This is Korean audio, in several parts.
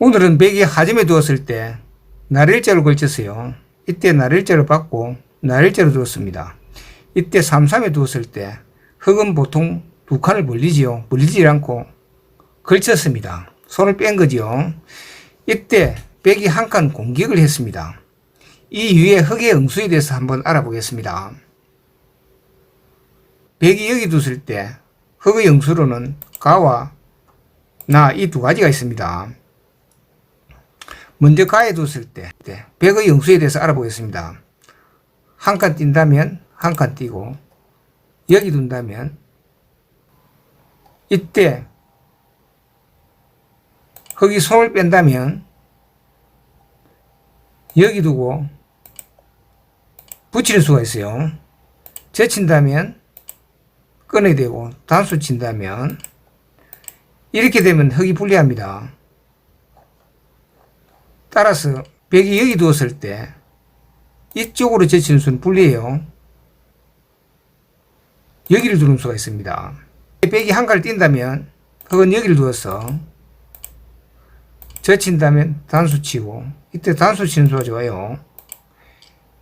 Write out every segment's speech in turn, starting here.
오늘은 백이 하점에 두었을 때 날일자로 걸쳤어요. 이때 날일자로 받고 날일자로 두었습니다. 이때 삼삼에 두었을 때 흙은 보통 두 칸을 벌리지요. 벌리지 않고 걸쳤습니다. 손을 뺀 거지요. 이때 백이 한 칸 공격을 했습니다. 이 위에 흙의 응수에 대해서 한번 알아보겠습니다. 백이 여기 뒀을 때 흙의 응수로는 가와 나 이 두 가지가 있습니다. 먼저 가에 뒀을 때 네, 백의 영수에 대해서 알아보겠습니다. 한 칸 뛴다면 한 칸 뛰고 여기 둔다면 이때 흙이 손을 뺀다면 여기 두고 붙이는 수가 있어요. 제친다면 꺼내야 되고 단수 친다면 이렇게 되면 흙이 불리합니다. 따라서 벽이 여기 두었을 때 이쪽으로 제치는 수는 불리해요. 여기를 두는 수가 있습니다. 벽이 한 가를 뛴다면 흙은 여기를 두어서 젖힌다면 단수 치고 이때 단수 치는 수가 좋아요.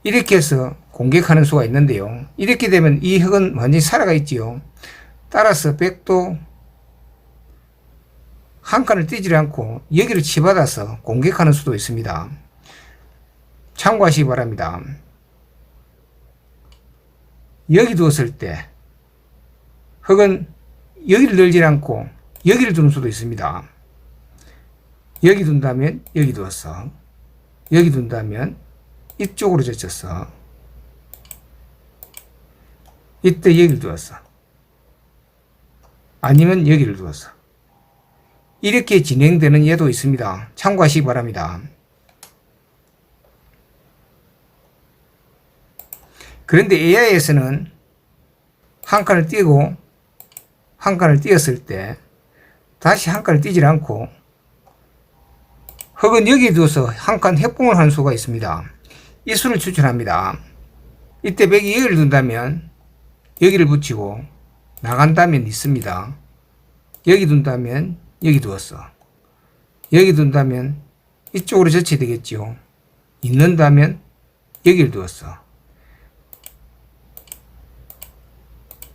이렇게 해서 공격하는 수가 있는데요. 이렇게 되면 이 흙은 완전히 살아가 있지요. 따라서 백도 한 칸을 뛰지 않고 여기를 치받아서 공격하는 수도 있습니다. 참고하시기 바랍니다. 여기 두었을 때 흙은 여기를 늘지 않고 여기를 두는 수도 있습니다. 여기 둔다면 여기 두었어. 여기 둔다면 이쪽으로 젖혔어. 이때 여기를 두었어. 아니면 여기를 두었어. 이렇게 진행되는 예도 있습니다. 참고하시기 바랍니다. 그런데 AI에서는 한 칸을 띄고 한 칸을 띄었을 때 다시 한 칸을 띄지 않고 흙은 여기에 두어서 한 칸 협공을 한 수가 있습니다. 이 수를 추천합니다. 이때 백이 여기를 둔다면 여기를 붙이고 나간다면 있습니다. 여기 둔다면 여기 두었어. 여기 둔다면 이쪽으로 젖혀야 되겠지요. 있는다면 여기를 두었어.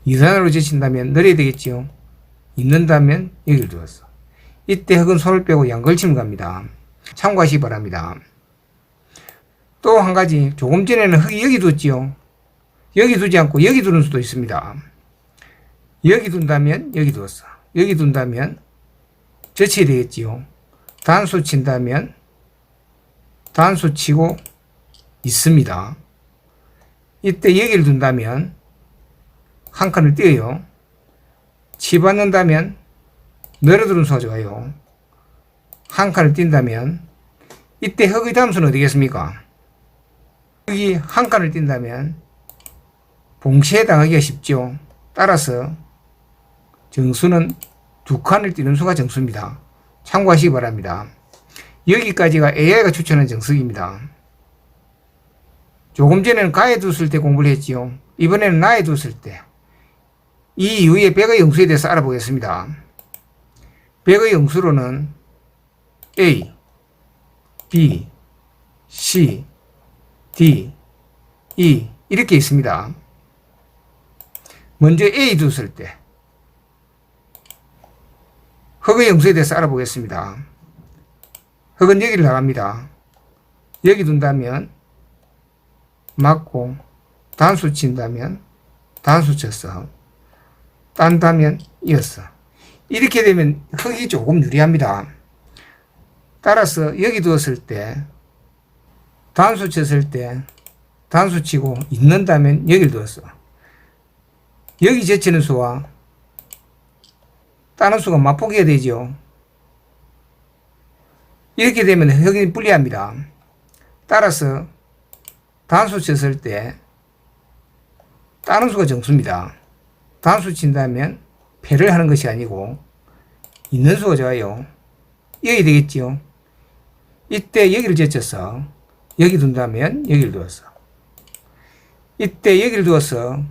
이산으로 젖힌다면 내려야 되겠지요. 있는다면 여기를 두었어. 이때 흙은 손을 빼고 양걸침을 갑니다. 참고하시기 바랍니다. 또 한 가지 조금 전에는 흙이 여기 뒀지요. 여기 두지 않고 여기 두는 수도 있습니다. 여기 둔다면 여기 두었어. 여기 둔다면 젖혀야 되겠지요. 단수 친다면 단수 치고 있습니다. 이때 여기를 둔다면 한 칸을 띄어요. 치받는다면 늘어두는 수가 좋아요. 한 칸을 띈다면 이때 흙의 담수는 어디겠습니까? 흙이 한 칸을 띈다면 봉쇄 당하기가 쉽죠. 따라서 정수는 두 칸을 띄는 수가 정수입니다. 참고하시기 바랍니다. 여기까지가 AI가 추천한 정석입니다. 조금 전에는 가에 뒀을 때 공부를 했지요. 이번에는 나에 뒀을 때. 이 이후에 백의 영수에 대해서 알아보겠습니다. 백의 영수로는 A, B, C, D, E 이렇게 있습니다. 먼저 A 뒀을 때 흙의 영수에 대해서 알아보겠습니다. 흙은 여기를 나갑니다. 여기 둔다면 맞고 단수 친다면 단수 쳤어. 딴다면 이었어. 이렇게 되면 흙이 조금 유리합니다. 따라서 여기 두었을 때 단수 쳤을 때 단수 치고 있는다면 여기를 두었어. 여기 제치는 수와 다른 수가 맞보기가 되죠. 이렇게 되면 흙이 불리합니다. 따라서 단수 쳤을 때 다른 수가 정수입니다. 단수 친다면 패를 하는 것이 아니고 있는 수가 좋아요. 여기 되겠지요. 이때 여기를 제쳐서 여기 둔다면 여기를 두었어. 이때 여기를 두어서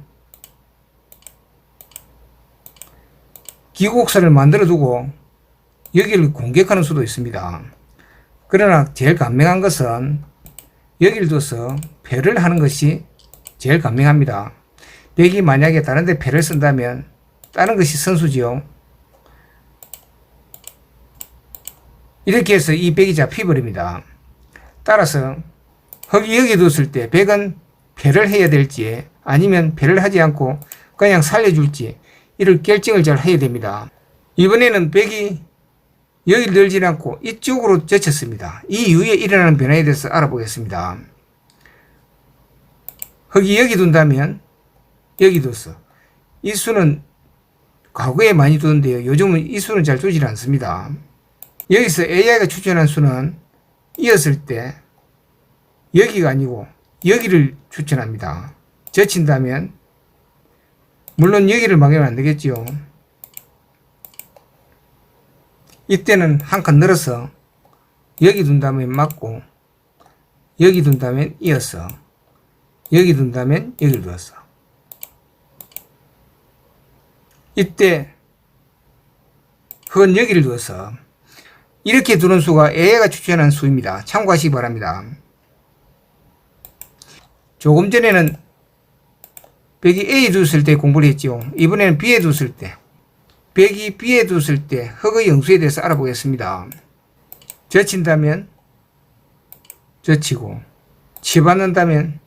기곡선을 만들어 두고 여기를 공격하는 수도 있습니다. 그러나 제일 간명한 것은 여기를 둬서 패를 하는 것이 제일 간명합니다. 백이 만약에 다른 데 패를 쓴다면 다른 것이 선수지요. 이렇게 해서 이 백이 잡혀버립니다. 따라서 흑이 여기 뒀을 때 백은 패를 해야 될지 아니면 패를 하지 않고 그냥 살려줄지 이를 결정을 잘 해야 됩니다. 이번에는 백이 여기 늘지 않고 이쪽으로 젖혔습니다. 이 이후에 일어나는 변화에 대해서 알아보겠습니다. 흑이 여기 둔다면 여기 뒀어. 이 수는 과거에 많이 두는데요. 요즘은 이 수는 잘 두질 않습니다. 여기서 AI가 추천한 수는 이었을 때 여기가 아니고 여기를 추천합니다. 젖힌다면 물론 여기를 막으면 안 되겠지요. 이때는 한 칸 늘어서 여기 둔다면 맞고 여기 둔다면 이었어. 여기 둔다면 여기를 두었어. 이때 흑은 여기를 두어서 이렇게 두는 수가 AI가 추천한 수입니다. 참고하시기 바랍니다. 조금 전에는 백이 A에 뒀을 때 공부를 했죠. 이번에는 B에 뒀을 때. 백이 B에 뒀을 때 흑의 영수에 대해서 알아보겠습니다. 젖힌다면 젖히고 치받는다면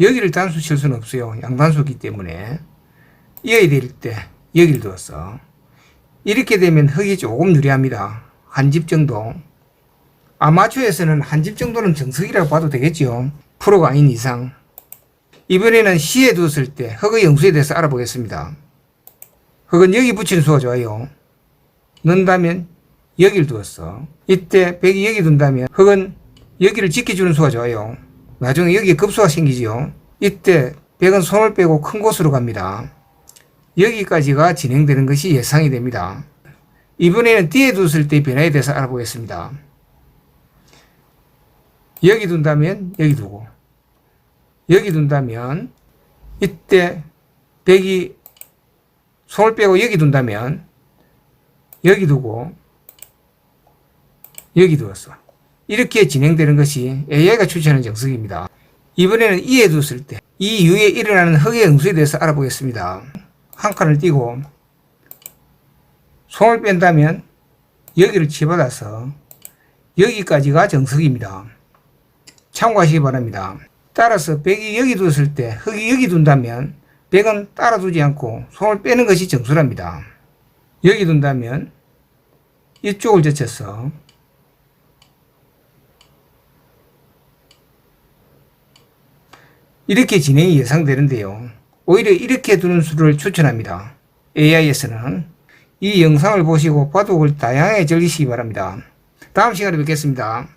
여기를 단수 칠 수는 없어요. 양단수기 때문에 이어야 될 때 여기를 두었어. 이렇게 되면 흑이 조금 유리합니다. 한 집 정도. 아마추어에서는 한 집 정도는 정석이라고 봐도 되겠지요. 프로가 아닌 이상. 이번에는 C에 두었을 때 흑의 영수에 대해서 알아보겠습니다. 흑은 여기 붙이는 수가 좋아요. 넣는다면 여기를 두었어. 이때 백이 여기 둔다면 흑은 여기를 지켜주는 수가 좋아요. 나중에 여기에 급수가 생기지요. 이때 백은 손을 빼고 큰 곳으로 갑니다. 여기까지가 진행되는 것이 예상이 됩니다. 이번에는 D에 뒀을 때 변화에 대해서 알아보겠습니다. 여기 둔다면 여기 두고 여기 둔다면 이때 백이 손을 빼고 여기 둔다면 여기 두고 여기 두었어. 이렇게 진행되는 것이 AI가 추천하는 정석입니다. 이번에는 E에 뒀을 때이 이후에 일어나는 흑의 응수에 대해서 알아보겠습니다. 한 칸을 띄고 손을 뺀다면 여기를 치받아서 여기까지가 정석입니다. 참고하시기 바랍니다. 따라서 백이 여기 뒀을 때 흑이 여기 둔다면 백은 따라 두지 않고 손을 빼는 것이 정수랍니다. 여기 둔다면 이쪽을 젖혀서 이렇게 진행이 예상되는데요. 오히려 이렇게 두는 수를 추천합니다. AI에서는 이 영상을 보시고 바둑을 다양하게 즐기시기 바랍니다. 다음 시간에 뵙겠습니다.